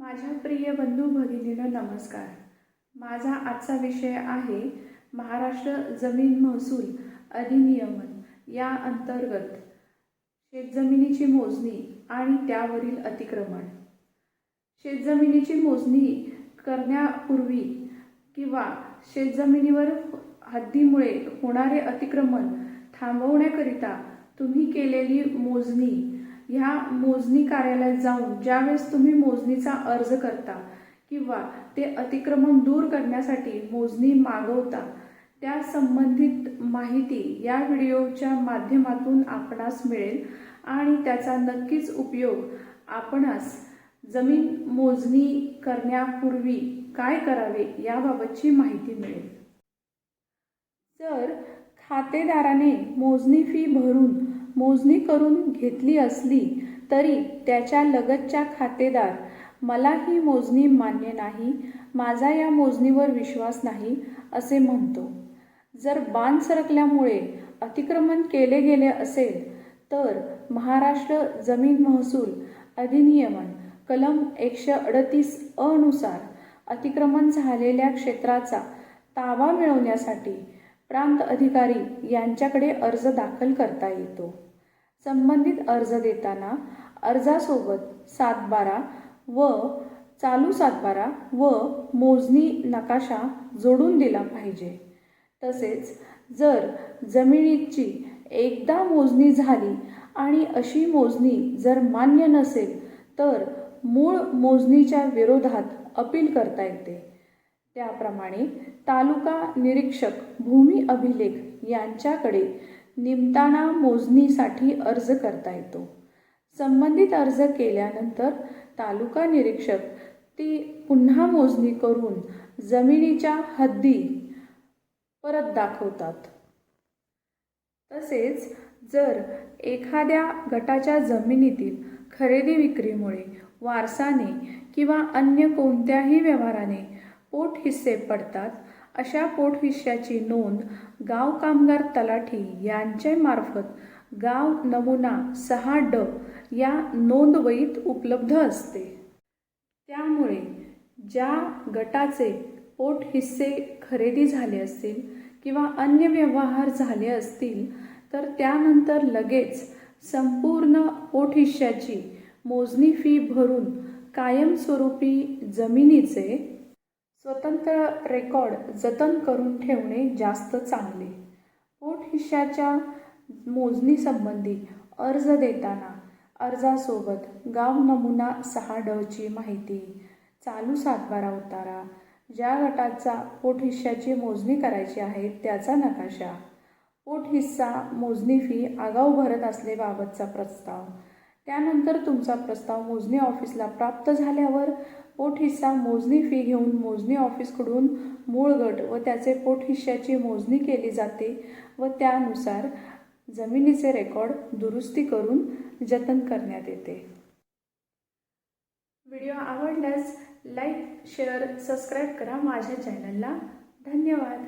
माझ्या प्रिय बंधू भगिनीला नमस्कार. माझा आजचा विषय आहे महाराष्ट्र जमीन महसूल अधिनियमन. या अंतर्गत शेतजमिनीची मोजणी आणि त्यावरील अतिक्रमण. शेतजमिनीची मोजणी करण्यापूर्वी किंवा शेतजमिनीवर हद्दीमुळे होणारे अतिक्रमण थांबवण्याकरिता तुम्ही केलेली मोजणी ह्या मोजणी कार्यालयात जाऊन ज्यावेळेस तुम्ही मोजणीचा अर्ज करता किंवा ते अतिक्रमण दूर करण्यासाठी मोजणी मागवता त्या संबंधित माहिती या व्हिडिओच्या माध्यमातून आपणास मिळेल आणि त्याचा नक्कीच उपयोग आपणास जमीन मोजणी करण्यापूर्वी काय करावे याबाबतची माहिती मिळेल. जर खातेदाराने मोजणी फी भरून मोजणी करून घेतली असली तरी त्याच्या लगतच्या खातेदार मला ही मोजणी मान्य नाही माझा या मोजणीवर विश्वास नाही असे म्हणतो. जर बाण सरकल्यामुळे अतिक्रमण केले गेले असेल तर महाराष्ट्र जमीन महसूल अधिनियमन कलम एकशे अडतीस अनुसार अतिक्रमण झालेल्या क्षेत्राचा ताबा मिळवण्यासाठी प्रांत अधिकारी यांच्याकडे अर्ज दाखल करता येतो. संबंधित अर्ज देताना अर्जासोबत सातबारा व चालू सातबारा व मोजणी नकाशा जोडून दिला पाहिजे. तसेच जर जमिनीची एकदा मोजणी झाली आणि अशी मोजणी जर मान्य नसेल तर मूळ मोजणीच्या विरोधात अपील करता येते. त्याप्रमाणे तालुका निरीक्षक भूमी अभिलेख यांच्याकडे निमताना मोजणीसाठी अर्ज करता येतो. संबंधित अर्ज केल्यानंतर तालुका निरीक्षक ती पुन्हा मोजणी करून जमिनीच्या हद्दी परत दाखवतात. तसेच जर एखाद्या गटाच्या जमिनीतील खरेदी विक्रीमुळे वारसाने किंवा अन्य कोणत्याही व्यवहाराने पोट हिस्से पडतात अशा पोटहिश्याची नोंद गाव कामगार तलाठी यांच्यामार्फत गाव नमुना सहा ड या नोंदवहीत उपलब्ध असते. त्यामुळे ज्या गटाचे पोट हिस्से खरेदी झाले असतील किंवा अन्य व्यवहार झाले असतील तर त्यानंतर लगेच संपूर्ण पोटहिश्याची मोजणी फी भरून कायमस्वरूपी जमिनीचे स्वतंत्र रेकॉर्ड जतन करून ठेवणे जास्त चांगले. पोटहिश्याच्या मोजणीसंबंधी अर्ज देताना अर्जासोबत गाव नमुना सहा डची माहिती चालू सातबारा उतारा ज्या गटाचा पोटहिश्याची मोजणी करायची आहे त्याचा नकाशा पोटहिस्सा मोजणी फी आगाऊ भरत असलेबाबतचा प्रस्ताव. त्यानंतर तुमचा प्रस्ताव मोजणी ऑफिसला प्राप्त झाल्यावर पोटहिस्सा मोजणी फी घेऊन मोजणी ऑफिसकडून मूळ गट व त्याचे पोटहिश्याची मोजणी केली जाते व त्यानुसार जमिनीचे रेकॉर्ड दुरुस्ती करून जतन करण्यात येते. व्हिडिओ आवडल्यास लाईक शेअर सबस्क्राईब करा माझ्या चॅनलला धन्यवाद.